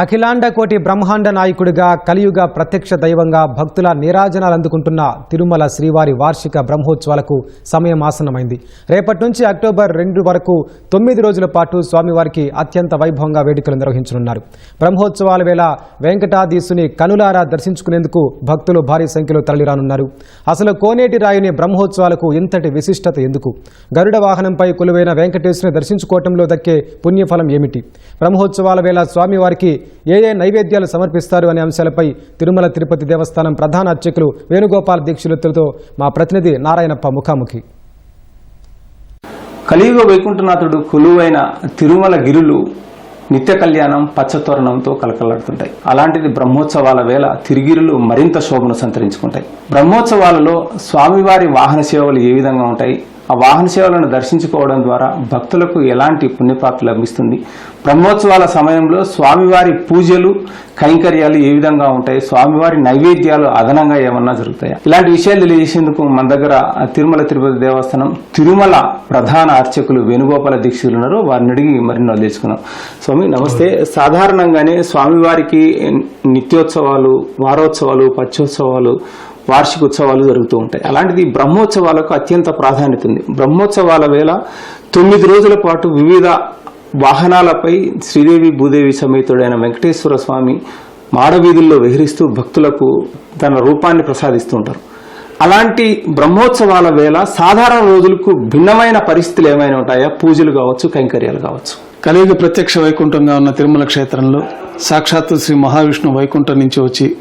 అఖిలాండ కోటి బ్రహ్మాండ నాయకుడిగా కలియుగ ప్రత్యక్ష దైవంగా భక్తుల నీరాజనాలు అందుకుంటున్న తిరుమల శ్రీవారి వార్షిక బ్రహ్మోత్సవాలకు సమయం ఆసనమైంది రేపటి నుంచి అక్టోబర్ రెండు వరకు తొమ్మిది రోజుల పాటు స్వామివారికి అత్యంత వైభవంగా వేడుకలు నిర్వహించనున్నారు. బ్రహ్మోత్సవాల వేళ వెంకటాధీశుని కనులారా దర్శించుకునేందుకు భక్తులు భారీ సంఖ్యలో తరలిరానున్నారు. అసలు కోనేటి రాయుని బ్రహ్మోత్సవాలకు ఇంతటి విశిష్టత ఎందుకు? గరుడ వాహనంపై కొలువైన వెంకటేశ్వరుని దర్శించుకోవటంలో దక్కే పుణ్యఫలం ఏమిటి? బ్రహ్మోత్సవాల వేళ స్వామివారికి ఏ ఏ నైవేద్యాలు సమర్పిస్తారు అనే అంశాలపై తిరుమల తిరుపతి దేవస్థానం ప్రధాన అర్చకులు వేణుగోపాల దీక్షితులతో మా ప్రతినిధి నారాయణప్ప ముఖాముఖి. కలియుగ వైకుంఠనాథుడు కొలువైన తిరుమల గిరులు నిత్య కళ్యాణం పచ్చతోరణంతో కలకలాడుతుంటాయి. అలాంటిది బ్రహ్మోత్సవాల వేళ తిరిగిరులు మరింత శోభను సంతరించుకుంటాయి. బ్రహ్మోత్సవాలలో స్వామివారి వాహన సేవలు ఏ విధంగా ఉంటాయి? ఆ వాహన సేవలను దర్శించుకోవడం ద్వారా భక్తులకు ఎలాంటి పుణ్యప్రాప్తి లభిస్తుంది? బ్రహ్మోత్సవాల సమయంలో స్వామివారి పూజలు కైంకర్యాలు ఏ విధంగా ఉంటాయి? స్వామివారి నైవేద్యాలు అదనంగా ఏమన్నా జరుగుతాయా? ఇలాంటి విషయాలు తెలియజేసేందుకు మన దగ్గర తిరుమల తిరుపతి దేవస్థానం తిరుమల ప్రధాన అర్చకులు వేణుగోపాల దీక్షలు ఉన్నారు. వారిని అడిగి మరిన్నో తెలుసుకున్నాం స్వామి నమస్తే. సాధారణంగానే స్వామివారికి నిత్యోత్సవాలు వారోత్సవాలు పచ్చోత్సవాలు వార్షిక ఉత్సవాలు జరుగుతూ ఉంటాయి. అలాంటిది బ్రహ్మోత్సవాలకు అత్యంత ప్రాధాన్యత ఉంది. బ్రహ్మోత్సవాల వేళ తొమ్మిది రోజుల పాటు వివిధ వాహనాలపై శ్రీదేవి భూదేవి సమేతుడైన వెంకటేశ్వర స్వామి మాడవీధుల్లో విహరిస్తూ భక్తులకు తన రూపాన్ని ప్రసాదిస్తూ ఉంటారు. అలాంటి బ్రహ్మోత్సవాల వేళ సాధారణ రోజులకు భిన్నమైన పరిస్థితులు ఏమైనా ఉంటాయా? పూజలు కావచ్చు కైంకర్యాలు కావచ్చు. కలియుగ ప్రత్యక్ష వైకుంఠంగా ఉన్న తిరుమల క్షేత్రంలో సాక్షాత్తు శ్రీ మహావిష్ణు వైకుంఠం నుంచి వచ్చి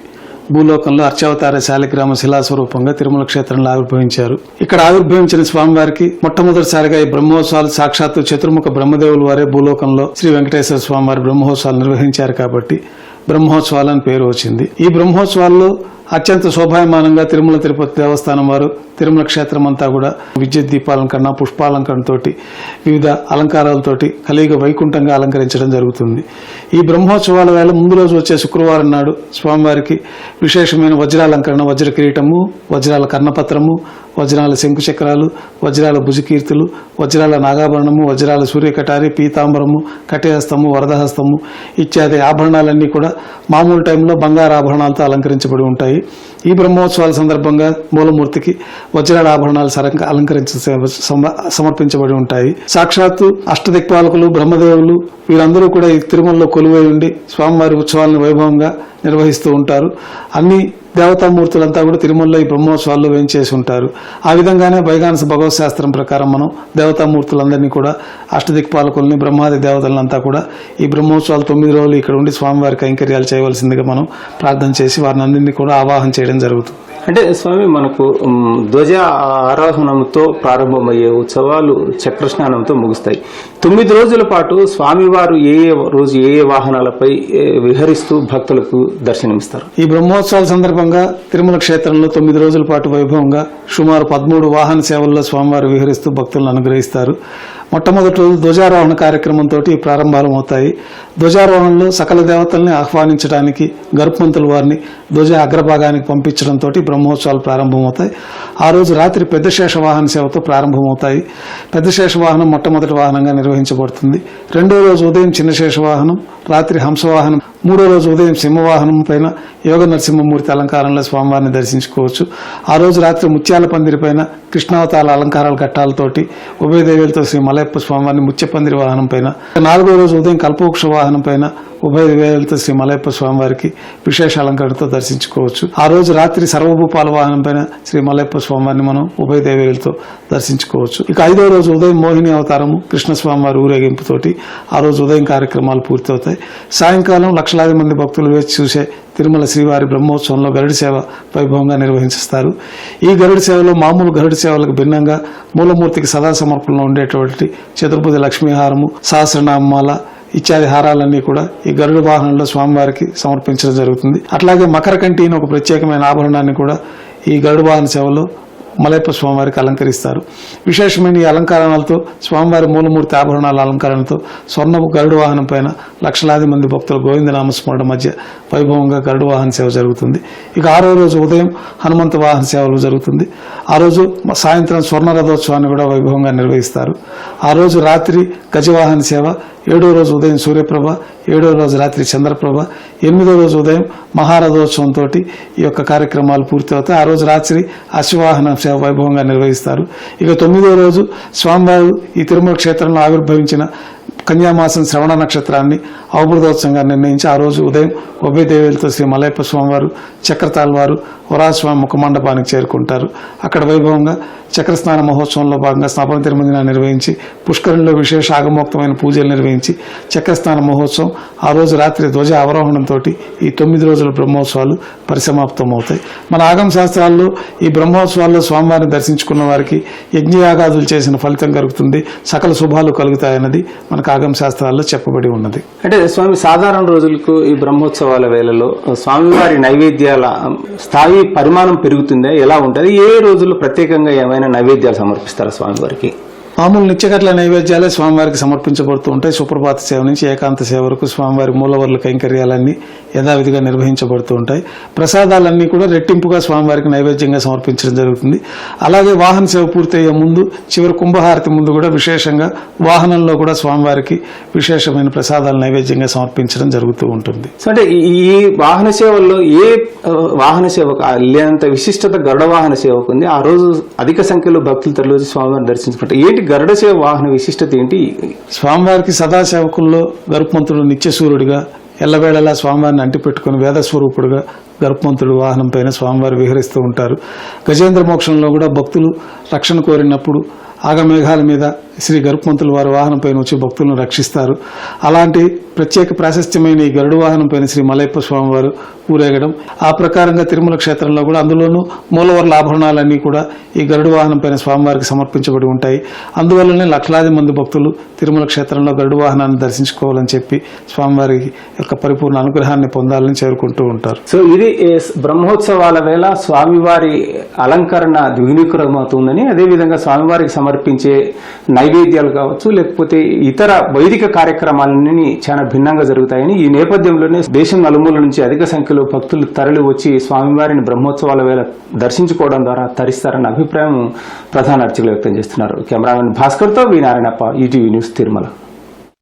భూలోకంలో అర్చావతార శాలిగ్రామ శిలాస్వరూపంగా తిరుమల క్షేత్రంలో ఆవిర్భవించారు. ఇక్కడ ఆవిర్భవించిన స్వామివారికి మొట్టమొదటిసారిగా ఈ బ్రహ్మోత్సవాలు సాక్షాత్తు చతుర్ముఖ బ్రహ్మదేవుల వారే భూలోకంలో శ్రీ వెంకటేశ్వర స్వామివారి బ్రహ్మోత్సవాలు నిర్వహించారు కాబట్టి బ్రహ్మోత్సవాలు అని పేరు వచ్చింది. ఈ బ్రహ్మోత్సవాల్లో అత్యంత శోభాయమానంగా తిరుమల తిరుపతి దేవస్థానం వారు తిరుమల క్షేత్రం అంతా కూడా విద్యుత్ దీపాలంకరణ పుష్పాలంకరణతోటి వివిధ అలంకారాలతోటి కలియుగ వైకుంఠంగా అలంకరించడం జరుగుతుంది. ఈ బ్రహ్మోత్సవాల వేళ ముందు రోజు వచ్చే శుక్రవారం నాడు స్వామివారికి విశేషమైన వజ్రాలంకరణ వజ్ర కిరీటము వజ్రాల కర్ణపత్రము వజ్రాల శంకుచక్రాలు వజ్రాల భుజకీర్తులు వజ్రాల నాగాభరణము వజ్రాల సూర్యకటారి పీతాంబరము కటిహస్తము వరదహస్తము ఇత్యాది ఆభరణాలన్నీ కూడా మామూలు టైంలో బంగారు ఆభరణాలతో అలంకరించబడి ఉంటాయి. ఈ బ్రహ్మోత్సవాల సందర్భంగా మూలమూర్తికి వజ్రాల ఆభరణాలు సరంగ సమర్పించబడి ఉంటాయి. సాక్షాత్తు అష్టదిక్పాలకులు బ్రహ్మదేవులు వీరందరూ కూడా ఈ తిరుమలలో కొలువై ఉండి స్వామివారి ఉత్సవాలను వైభవంగా నిర్వహిస్తూ ఉంటారు. అన్ని దేవతామూర్తులంతా కూడా తిరుమలలో ఈ బ్రహ్మోత్సవాల్లో వేయించేసి ఉంటారు. ఆ విధంగానే వైగానస భగవత్ శాస్త్రం ప్రకారం మనం దేవతామూర్తులందరినీ కూడా అష్టదిక్పాలకుల్ని బ్రహ్మాది దేవతలంతా కూడా ఈ బ్రహ్మోత్సవాలు తొమ్మిది రోజులు ఇక్కడ ఉండి స్వామివారి కైంకర్యాలు చేయవలసిందిగా మనం ప్రార్థన చేసి వారిని అందరినీ కూడా ఆవాహన చేయడం జరుగుతుంది. అంటే స్వామి మనకు ధ్వజ ఆరోహణంతో ప్రారంభమయ్యే ఉత్సవాలు చక్రస్నానంతో ముగుస్తాయి. తొమ్మిది రోజుల పాటు స్వామివారు ఏ ఏ రోజు ఏ ఏ వాహనాలపై విహరిస్తూ భక్తులకు దర్శనమిస్తారు. ఈ బ్రహ్మోత్సవాల సందర్భంగా తిరుమల క్షేత్రంలో తొమ్మిది రోజుల పాటు వైభవంగా సుమారు పదమూడు వాహన సేవల్లో స్వామివారు విహరిస్తూ భక్తులను అనుగ్రహిస్తారు. మొట్టమొదటి రోజు ధ్వజారోహణ కార్యక్రమంతో ప్రారంభాలమవుతాయి ధ్వజారోహణలో సకల దేవతల్ని ఆహ్వానించడానికి గరుత్మంతుల వారిని ధ్వజ అగ్రభాగానికి పంపించడంతో బ్రహ్మోత్సవాలు ప్రారంభమవుతాయి. ఆ రోజు రాత్రి పెద్ద శేషవాహన సేవతో ప్రారంభమవుతాయి. పెద్ద శేషవాహనం మొట్టమొదటి వాహనంగా నిర్వహించబడుతుంది. రెండో రోజు ఉదయం చిన్న శేషవాహనం రాత్రి హంసవాహనం మూడో రోజు ఉదయం సింహవాహనం పైన యోగ నరసింహమూర్తి అలంకారంలో స్వామివారిని దర్శించుకోవచ్చు. ఆ రోజు రాత్రి ముత్యాల పందిరి పైన కృష్ణావతాల అలంకారాల ఘట్టాలతోటి ఉభయదేవులతో శ్రీ మలయప్ప స్వామివారిని ముత్యపందిరి వాహనం పైన నాలుగో రోజు ఉదయం కల్పవృక్ష వాహనం పైన ఉభయ వేలతో శ్రీ మలయప్ప స్వామివారికి విశేష అలంకరణతో దర్శించుకోవచ్చు. ఆ రోజు రాత్రి సర్వభూపాల వాహనం పైన శ్రీ మలయప్ప స్వామివారిని మనం ఉభయ దేవేలతో దర్శించుకోవచ్చు. ఇక ఐదో రోజు ఉదయం మోహిని అవతారము కృష్ణస్వామివారి ఊరేగింపుతోటి ఆ రోజు ఉదయం కార్యక్రమాలు పూర్తవుతాయి. సాయంకాలం లక్షలాది మంది భక్తులు వేచి చూసే తిరుమల శ్రీవారి బ్రహ్మోత్సవంలో గరుడి సేవ వైభవంగా నిర్వహిస్తారు ఈ గరుడి సేవలో మామూలు గరుడి సేవలకు భిన్నంగా మూలమూర్తికి సదా సమర్పణలో ఉండేటువంటి చతుర్భుజ లక్ష్మీహారము సహస్రనామాల ఇత్యాది హారాలన్నీ కూడా ఈ గరుడ వాహనంలో స్వామివారికి సమర్పించడం జరుగుతుంది. అట్లాగే మకర కంటి ఒక ప్రత్యేకమైన ఆభరణాన్ని కూడా ఈ గరుడ వాహన సేవలో మలయప్ప స్వామివారికి అలంకరిస్తారు. విశేషమైన ఈ అలంకరణలతో స్వామివారి మూలమూర్తి ఆభరణాల అలంకరణతో స్వర్ణపు గరుడు వాహనం పైన లక్షలాది మంది భక్తులు గోవిందనామస్మరణ మధ్య వైభవంగా గరుడు వాహన సేవ జరుగుతుంది. ఇక ఆరో రోజు ఉదయం హనుమంత వాహన సేవలు జరుగుతుంది. ఆ రోజు సాయంత్రం స్వర్ణ రథోత్సవాన్ని కూడా వైభవంగా నిర్వహిస్తారు. ఆ రోజు రాత్రి గజవాహన సేవ ఏడో రోజు ఉదయం సూర్యప్రభ ఏడో రోజు రాత్రి చంద్రప్రభ ఎనిమిదో రోజు ఉదయం మహారథోత్సవంతో ఈ యొక్క కార్యక్రమాలు పూర్తి అవుతాయి ఆ రోజు రాత్రి అశ్వవాహన సేవ వైభవంగా నిర్వహిస్తారు. ఇక తొమ్మిదో రోజు స్వామివారు ఈ తిరుమల క్షేత్రంలో ఆవిర్భవించిన కన్యామాసం శ్రవణ నక్షత్రాన్ని అవబృతోత్సవంగా నిర్ణయించి ఆ రోజు ఉదయం ఉభయ దేవేలతో శ్రీ మలయప్ప స్వామివారు చక్రతాళ్వారు వరాజస్వామి ముఖ మండపానికి చేరుకుంటారు. అక్కడ వైభవంగా చక్రస్నాన మహోత్సవంలో భాగంగా స్నాపన తిరుమంజన నిర్వహించి పుష్కరంలో విశేష ఆగమోక్తమైన పూజలు నిర్వహించి చక్రస్నాన మహోత్సవం ఆ రోజు రాత్రి ధ్వజ అవరోహణంతో ఈ తొమ్మిది రోజుల బ్రహ్మోత్సవాలు పరిసమాప్తం అవుతాయి మన ఆగమ శాస్త్రాల్లో ఈ బ్రహ్మోత్సవాల్లో స్వామివారిని దర్శించుకున్న వారికి యజ్ఞయాగాదులు చేసిన ఫలితం కలుగుతుంది. సకల శుభాలు కలుగుతాయన్నది మనకు ఆగమ శాస్త్రాల్లో చెప్పబడి ఉన్నది. అంటే స్వామి సాధారణ రోజులకు ఈ బ్రహ్మోత్సవాల వేళలో స్వామివారి నైవేద్యాల స్థాయి పరిమాణం పెరుగుతుందా ఎలా ఉంటుంది? ఏ రోజుల్లో ప్రత్యేకంగా ఏమైనా నైవేద్యాలు సమర్పిస్తారా స్వామివారికి? మామూలు నిత్యకట్ల నైవేద్యాలే స్వామివారికి సమర్పించబడుతూ ఉంటాయి. సుప్రభాత సేవ నుంచి ఏకాంత సేవ వరకు స్వామివారి మూలవర్ల కైంకర్యాలన్నీ యథావిధిగా నిర్వహించబడుతూ ఉంటాయి. ప్రసాదాలన్నీ కూడా రెట్టింపుగా స్వామివారికి నైవేద్యంగా సమర్పించడం జరుగుతుంది. అలాగే వాహన సేవ పూర్తయ్యే ముందు చివరి కుంభహారతి ముందు కూడా విశేషంగా వాహనంలో కూడా స్వామివారికి విశేషమైన ప్రసాదాలు నైవేద్యంగా సమర్పించడం జరుగుతూ ఉంటుంది. అంటే ఈ- వాహన సేవల్లో ఏ వాహన సేవకు లేనంత విశిష్టత గరుడ వాహన సేవకు ఉంది. ఆ రోజు అధిక సంఖ్యలో భక్తులు తరలి స్వామివారిని దర్శించుకుంటారు. ఏంటి గరుడ సేవ వాహన విశిష్టత ఏంటి? స్వామివారికి సదాసేవకుల్లో గరుత్మంతుడు నిత్యసూర్యుడిగా ఎల్లవేళలా స్వామివారిని అంటిపెట్టుకుని వేదస్వరూపుడుగా గరుత్మంతుడు వాహనం పైన స్వామివారు విహరిస్తూ ఉంటారు. గజేంద్ర మోక్షంలో కూడా భక్తులు రక్షణ కోరినప్పుడు ఆగమేఘాల మీద శ్రీ గరుత్మంతులు వారి వాహనం పైన వచ్చి భక్తులను రక్షిస్తారు. అలాంటి ప్రత్యేక ప్రాశస్త్యమైన ఈ గరుడు వాహనం పైన శ్రీ మలయప్ప స్వామివారు ఊరేగడం ఆ ప్రకారంగా తిరుమల క్షేత్రంలో కూడా అందులోనూ మూలవర్ల ఆభరణాలన్నీ కూడా ఈ గరుడు వాహనం పైన స్వామివారికి సమర్పించబడి ఉంటాయి. అందువల్లనే లక్షలాది మంది భక్తులు తిరుమల క్షేత్రంలో గరుడు వాహనాన్ని దర్శించుకోవాలని చెప్పి స్వామివారి యొక్క పరిపూర్ణ అనుగ్రహాన్ని పొందాలని చేరుకుంటూ ఉంటారు. సో ఇది ఏ బ్రహ్మోత్సవాల వేళ స్వామివారి అలంకరణ ద్విగుణీకరమవుతుందని అదేవిధంగా స్వామివారికి సమర్పించే నైవేద్యాలు కావచ్చు లేకపోతే ఇతర వైదిక కార్యక్రమాలన్నీ చాలా భిన్నంగా జరుగుతాయని ఈ నేపథ్యంలోనే దేశం నలుమూల నుంచి అధిక సంఖ్యలో భక్తులు తరలి వచ్చి స్వామివారిని బ్రహ్మోత్సవాల వేళ దర్శించుకోవడం ద్వారా తరిస్తారన్న అభిప్రాయం ప్రధాన అర్చకులు వ్యక్తం చేస్తున్నారు. Cameraman భాస్కర్తో V Narayanappa ETV news Tirumala.